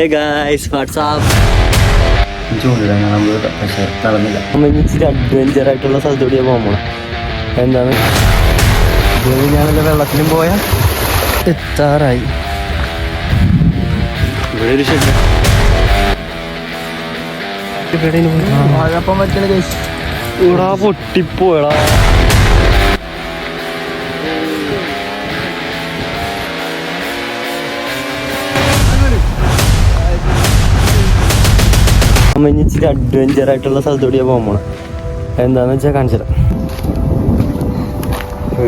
Hey guys WhatsApp ചൂണ്ടിടാൻ നമ്മൾ പക്ഷെ നടന്നില്ല നമ്മൾ ഇച്ചിരി അഡ്വഞ്ചർ ആയിട്ടുള്ള സ്ഥലത്തൂടെ പോകാൻ പോകുമ്പോൾ എന്താണ്? ഞാനല്ല വെള്ളത്തിലും പോയാ എത്താറായി. ഇവിടെ ഒരു ഷെഡ് ഇവിടെ പൊട്ടിപ്പോയടാ. നമ്മ ഇനി ഇച്ചിരി അഡ്വഞ്ചർ ആയിട്ടുള്ള സ്ഥലത്തൂടെ പോകാൻ പോണം? എന്താന്ന് വെച്ചാൽ കാണിച്ചത്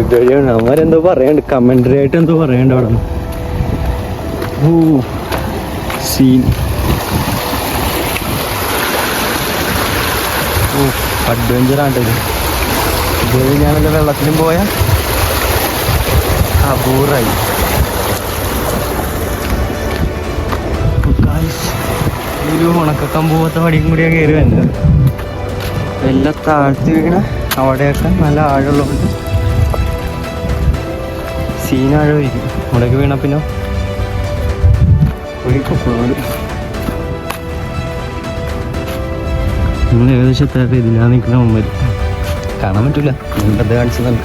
ഇതുവഴിയാണ്. അവന്മാരെന്തോ പറയണ്ട്. കമന്ററി ആയിട്ട് എന്തോ പറയണ്ട അവിടെ സീൻ അഡ്വഞ്ചർ ആണ്ടത് ഇതുവഴി ഞാനല്ല വെള്ളത്തിലും പോയാൽ അപൂർവായി. ഒരു ഉണക്കക്കമ്പ് പോലത്തെ വടിയും കൂടിയാ കയറി വരുന്നത് എല്ലാം താഴ്ത്തി വീണ അവിടെയൊക്കെ നല്ല ആഴമുള്ളതുകൊണ്ട് സീനാഴ ആഴമായിരിക്കും. അവിടെയൊക്കെ വീണ പിന്നെ നിങ്ങൾ ഏകദേശം എത്താറ് ഇതിലാ നിൽക്കുന്ന മുമ്പിൽ കാണാൻ പറ്റൂല. അത് തന്നെ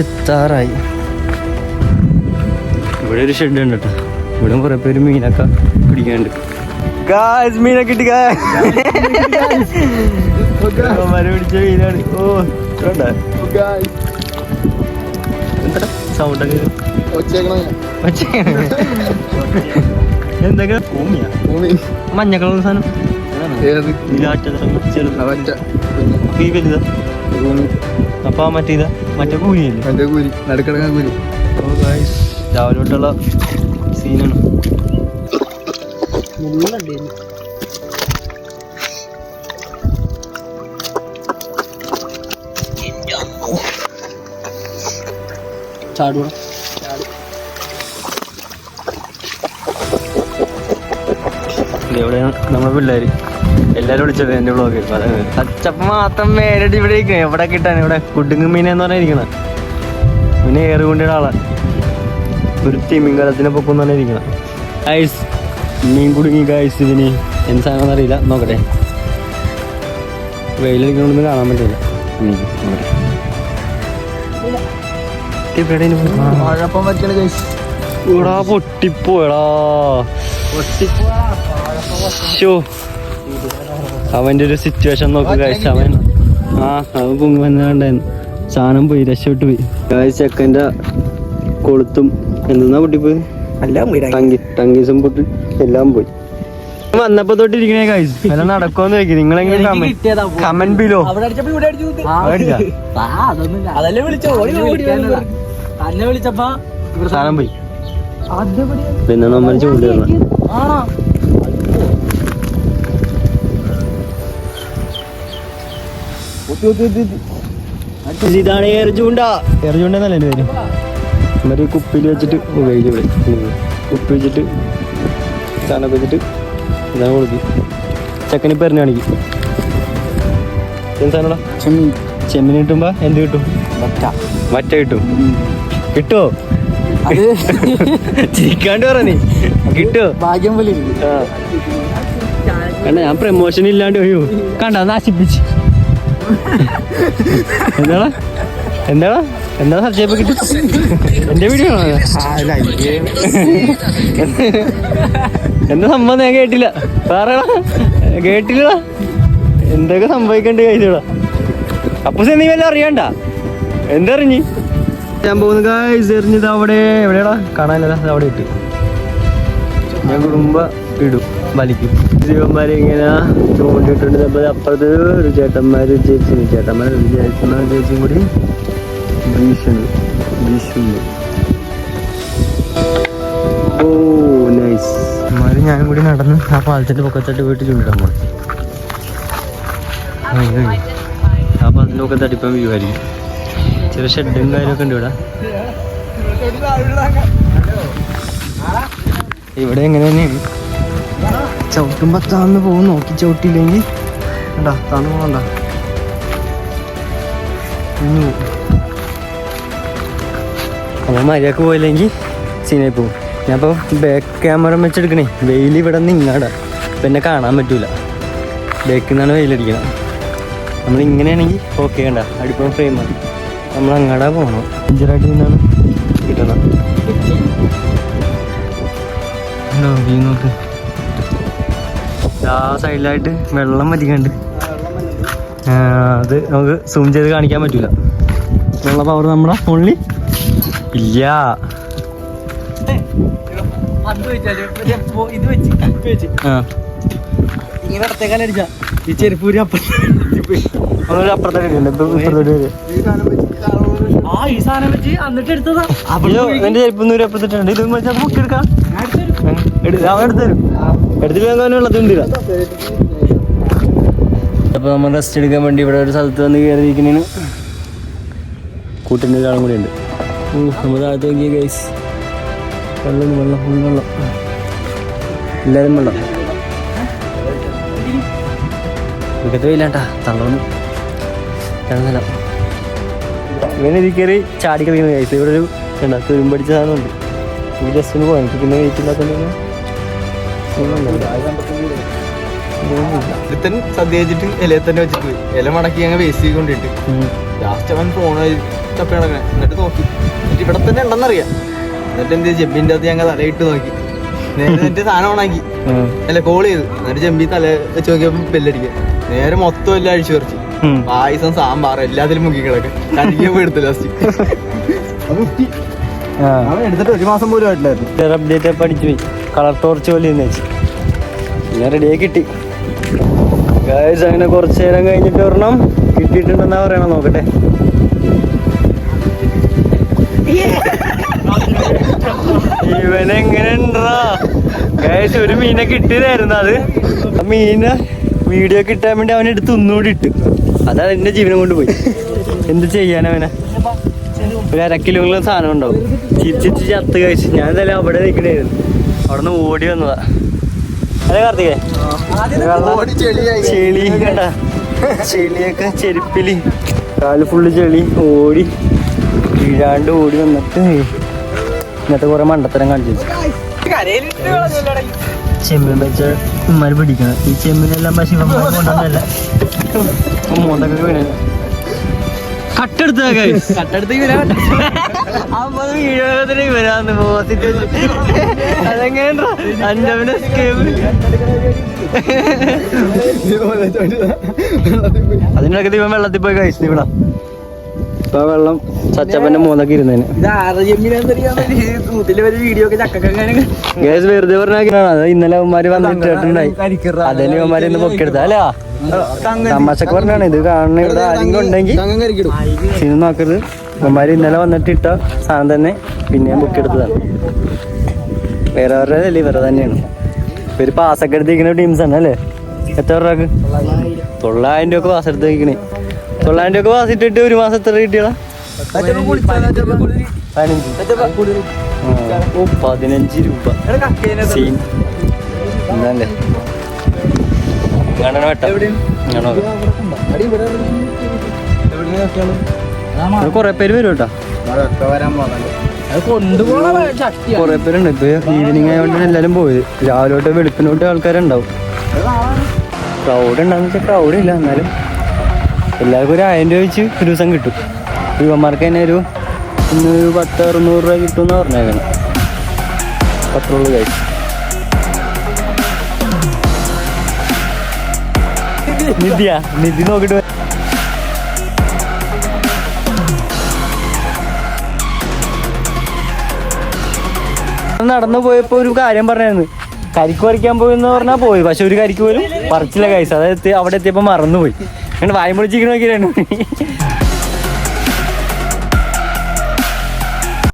എത്താറായി. ഇവിടെ ഒരു ഷെഡ് ഉണ്ട് കേട്ടോ. ഇവിടെ കുറെ പേര് മീനൊക്കെ പിടിക്കാനുണ്ട്. ഗായ്സ് മീനൊക്കെ കിട്ടി മര പിടിച്ച മീനാണ്. ഓ സൗണ്ട് എന്തൊക്കെ? മഞ്ഞ കളർ സാധനം. അപ്പൊ ആ മറ്റേ മറ്റേ കൂലിയല്ലേ എന്റെ കൂലി നടുക്കിടക്കാൻ കൂലി രാവിലെ തൊട്ടുള്ള സീനാണ് ചാടുക എവിടെയാണ് നമ്മളെ പിള്ളേര്. എല്ലാരും വിളിച്ചത് എന്റെ ബ്ലോഗിൽ അച്ചപ്പ മാത്രം മേലടി ഇവിടെ ഇരിക്കും എവിടെ കിട്ടാൻ? ഇവിടെ കുടുങ്ങ് മീൻ എന്ന് പറഞ്ഞിരിക്കണ പിന്നെ ഏറുകൊണ്ടിയുടെ ആളാ. ഒരു തിമിങ്കലത്തിനെ പൊക്കം തന്നെ ഇരിക്കണം ഗൈസ് മീൻ കുടുങ്ങി കായ്സ് ഇതിന് എന്ത് സാധനം അറിയില്ല നോക്കട്ടെ. വെയിലടിക്കണമെന്ന് കാണാൻ പറ്റില്ല ഷോ അവന്റെ ഒരു സിറ്റുവേഷൻ നോക്ക് കഴിച്ച അവൻ ആ അവൻ പൊങ്ങി വന്നുണ്ടായിരുന്നു സാധനം പോയി രക്ഷപ്പെട്ടു പോയി. കഴിച്ച ചെക്കന്റെ കൊളുത്തും എന്തെന്നാ പൊട്ടിപ്പോയി ടങ്കീസും പൊട്ടി എല്ലാം പോയി. വന്നപ്പോ നടക്കുമെന്ന് നിങ്ങളെങ്ങനെ കമന്റ് ബിലോ അതല്ലേ വിളിച്ചോ? ഓടി ഓടി അന്നെ വിളിച്ചപ്പാ സാധനം പോയി. പിന്നെ നമ്മൾ ചൂണ്ടിടണം ഇതാണ് എറിചൂണ്ട എറിചൂണ്ട എന്റെ എന്റെ പേര് ഈ കുപ്പിയിൽ വെച്ചിട്ട് ഉപയോഗിക്കും ഇവിടെ. കുപ്പി വെച്ചിട്ട് സാധനമൊക്കെ വെച്ചിട്ട് ഇതാ കൊടുക്കും. ചക്കനി പെറിഞ്ഞ് കാണിക്കും. എന്ത് സാധനടാ ചെമ്മീൻ. കിട്ടുമ്പോ എന്ത് കിട്ടും? വറ്റ. കിട്ടും. കിട്ടുമോ ചിരിക്കാണ്ട് പറ നീ. കിട്ടുമോ ഭാഗ്യം പോലെ. കണ്ട ഞാൻ പ്രമോഷൻ ഇല്ലാണ്ട് ഒഴിവു കണ്ട നാശിപ്പിച്ച്. എന്താടാ? എന്താടാ? എന്താ കിട്ടും എന്റെ വീഡിയോ ആണോ? എന്താ സംഭവം ഞാൻ കേട്ടില്ല. പറയടാ കേട്ടില്ല എന്തൊക്കെ സംഭവിക്കണ്ട് കഴിച്ചടാ അപ്പൊ നീ വല്ല അറിയണ്ട? എന്തറിഞ്ഞ് ഞാൻ പോകുന്ന. കായ്സ് എറിഞ്ഞത് അവിടെ എവിടെയാടാ? കാണാനില്ല. അവിടെ ഇട്ട്. ഞാൻ കുടുംബ ഇടും. വലിക്കും. ജീവന്മാരെ ഇങ്ങനെ ചൂണ്ടിട്ടുണ്ട് അപ്പുറത്ത് ഒരു ചേട്ടന്മാര് ചേച്ചി ചേട്ടന്മാർ ചേച്ചി ചേച്ചിയും കൂടി ഭീഷണി ഭീഷണി ഓ നൈസ് മാറി ഞാനും കൂടി നടന്ന് ആ പാലത്തിന്റെ പൊക്കത്തട്ട് വീട്ടിലുണ്ട് നമ്മൾ ആ പാലത്തിന്റെ പൊക്കത്തട്ട് ഇപ്പം വ്യൂ ആയിരിക്കും. ചെറിയ ഷെഡും കാര്യമൊക്കെ ഉണ്ട് ഇവിടെ. ഇവിടെ എങ്ങനെ തന്നെയാണ്? ചവിട്ടുമ്പോ താന്ന് പോകും. നോക്കി ചവിട്ടില്ലെങ്കിൽ വേണ്ട താന്ന് പോകണ്ട. നമ്മൾ മര്യാദയ്ക്ക് പോയില്ലെങ്കിൽ സീനായി പോകും. ഞാനിപ്പോൾ ബാക്ക് ക്യാമറ വെച്ചെടുക്കണേ. വെയിൽ ഇവിടെ നിന്ന് ഇങ്ങാടാ അപ്പം എന്നെ കാണാൻ പറ്റൂല. ബാക്കിൽ നിന്നാണ് വെയിലടിക്കണം നമ്മൾ ഇങ്ങനെയാണെങ്കിൽ ഓക്കെ വേണ്ട അടിപ്പം ഫ്രെയിമാണ് നമ്മൾ അങ്ങാടാ പോകണം ഇഞ്ചറായിട്ട് നിന്നാണ് കിട്ടണം നോക്ക്. ആ സൈഡിലായിട്ട് വെള്ളം മതിക്കണ്ട് അത് നമുക്ക് സൂം ചെയ്ത് കാണിക്കാൻ പറ്റൂല. വെള്ള പവർ നമ്മുടെ ഫോണിൽ ഇല്ല ഇത് ഈ വരും ആ ഈ സാധനം എടുത്തതാ ഇത് എടുക്കാം. അപ്പൊ നമ്മൾ റെസ്റ്റ് എടുക്കാൻ വേണ്ടി ഇവിടെ ഒരു സ്ഥലത്ത് വന്ന് കയറിയിരിക്കുന്നതിന് കൂട്ടിന്റെ ഒരാളും കൂടി ഉണ്ട്. നമ്മൾ ഗൈസ് വെള്ളം വെള്ളം വെള്ളം. എല്ലാവരും വെള്ളം. മികത്ത് ഇല്ലാണ്ടാ തള്ളൊന്നും കിടന്നില്ല ഇങ്ങനെ ഇതിൽ കയറി ചാടി കളിക്കുന്ന കഴിച്ചു ഇവിടെ ഒരു എന്താ തുരുമ്പടിച്ച സാധനമുണ്ട്. പോയി. എനിക്ക് പിന്നെ സദ്യ വെച്ചിട്ട് ഇലയെ തന്നെ വെച്ചിട്ട് ഇല മടക്കി അങ്ങ് വേസ്റ്റ് ചെയ്തുകൊണ്ടിട്ട്. ലാസ്റ്റ് അവൻ ഫോൺ നടക്കണേ എന്നിട്ട് നോക്കി. എന്നിട്ട് ഇവിടെ തന്നെ ഉണ്ടെന്നറിയാം. എന്നിട്ട് എന്ത് ജെമ്പിന്റെ അകത്ത് ഞങ്ങൾ തലയിട്ട് നോക്കി. നേരെ സാധനം ഓണാക്കി. അല്ല കോൾ ചെയ്തു. എന്നിട്ട് ജെമ്പി തല വെച്ച് നോക്കിയപ്പോ ബെല്ലടിക്കുക. നേരെ മൊത്തം എല്ലാം അഴിച്ചു പറിച്ചു. പായസം സാമ്പാർ എല്ലാത്തിലും മുക്കി കിടക്കെ. എടുത്തു ലാസ്റ്റ് എടുത്തിട്ട് ഒരു മാസം പോലും ആയിട്ടില്ലായിരുന്നു. അപ്ഡേറ്റ് പഠിച്ചു പോയി. കളർ ടോർച്ച് പോലെ ഇന്ന് വെച്ച്. പിന്നെ റെഡിയായി കിട്ടി. ഗായ്സ് അങ്ങനെ കുറച്ച് നേരം കഴിഞ്ഞിട്ട് ഒരെണ്ണം കിട്ടിയിട്ടുണ്ടെന്നാ പറയണം നോക്കട്ടെ. ഇവനെങ്ങനെ ഗായ്സ് ഒരു മീനെ കിട്ടിയതായിരുന്നു അത്. ആ മീനെ വീഡിയോ കിട്ടാൻ വേണ്ടി അവൻ എടുത്ത് ഒന്നുകൂടി ഇട്ടു. അതാ എന്റെ ജീവനം കൊണ്ട് പോയി. എന്ത് ചെയ്യാനവനെ ഒരു അര കിലോയുള്ള സാധനം ഉണ്ടാവും. ചിരിച്ചിരിച്ച് ചത്ത് കഴിച്ചു. ഞാൻ എന്തായാലും അവിടെ നിൽക്കണായിരുന്നു. അവിടെ നിന്ന് ഓടി വന്നതാ. അതെ കാർത്തികേ? ചെളി കണ്ട? ചെളിയൊക്കെ ചെരുപ്പിൽ. കാൽ ഫുള്ള് ചെളി. ഓടി. വീഴാണ്ട് ഓടി വന്നിട്ട് ഇന്നത്തെ കുറെ മണ്ടത്തരം കാണിച്ചു. ചെമ്മീൻ വെച്ച ഉമ്മാര് പിടിക്കണം. ഈ ചെമ്മീനെല്ലാം പക്ഷെ വീണ. കട്ടെടുത്ത കട്ടെടുത്ത്. ഇവരെ അമ്പത് വീഴത്തിന് ഇവരാന്ന് പോസിറ്റ് അതെങ്ങനെ അഞ്ചവന് സ്കേബ് അതിനൊക്കെ ഇവൻ വെള്ളത്തിൽ പോയി കഴിച്ചു ഇവിടെ. ഇപ്പൊ വെള്ളം സച്ചപ്പന്റെ മൂന്നൊക്കെ ഒരു ചക്കങ്ങനെ ഗ്യാസ് വെറുതെ പറഞ്ഞാൽ അത് ഇന്നലെ അവന്മാര് വന്നിട്ടുണ്ടായി അതിന് അവന്മാര് ഇന്ന് പൊക്കെടുത്ത അല്ല തമാശക്ക് പറഞ്ഞാണ്. ഇത് കാണുന്ന ഇവിടെ ആരെങ്കിലും ഉണ്ടെങ്കിൽ ഇത് നോക്കരുത്. അവന്മാര് ഇന്നലെ വന്നിട്ട് ഇട്ട സാധനം തന്നെ പിന്നെ ബുക്ക് എടുത്തതാണ് വേറെ അവരുടെ അല്ലേ ഇവരെ തന്നെയാണ്. ഇവർ പാസ്സൊക്കെ എടുത്തിരിക്കുന്ന ടീംസ് ആണ് അല്ലേ? എത്ര രൂപക്ക് തൊള്ളായിരം രൂപ പാസ് എടുത്ത് വയ്ക്കണേ തൊള്ളായിരം രൂപ പാസ് ഇട്ടിട്ട് ഒരു മാസം എത്ര കിട്ടിയടാ? പതിനഞ്ച്. ആ, ഓ പതിനഞ്ച് രൂപ. സീൻ. വെട്ടം. കൊറേ പേര് വരും കേട്ടോ കൊറേ പേരുണ്ട്. ഇപ്പൊ ഈവനിങ് ആയതുകൊണ്ട് എല്ലാരും പോയത്. രാവിലെ തൊട്ട് വെളുപ്പിനോട്ട് ആൾക്കാരുണ്ടാവും. ക്രൗഡ് ഉണ്ടാകുന്ന ക്രൗഡ് ഇല്ല എന്നാലും. എല്ലാവർക്കും ഒരു ആയിരം രൂപ വെച്ച് ഒരു ദിവസം കിട്ടും. യുവന്മാർക്ക് തന്നെ ഒരു ഇന്ന് ഒരു പത്ത് അറുന്നൂറ് രൂപ കിട്ടുമെന്ന് പറഞ്ഞേക്കണം. പത്തുള്ളൂ കഴിച്ചു നിധിയാ നിധി നോക്കിട്ട്. നടന്നു പോയപ്പോ ഒരു കാര്യം പറഞ്ഞായിരുന്നു. കരിക്ക് പറിക്കാൻ പോയി എന്ന് പറഞ്ഞാൽ പോയി പക്ഷെ ഒരു കരിക്ക് പോലും പറിച്ചില്ല കൈസ് അതായത് അവിടെ എത്തിയപ്പോ മറന്നുപോയി. അങ്ങനെ വായും പൊളിച്ചിരിക്കണ നോക്കിയാണ്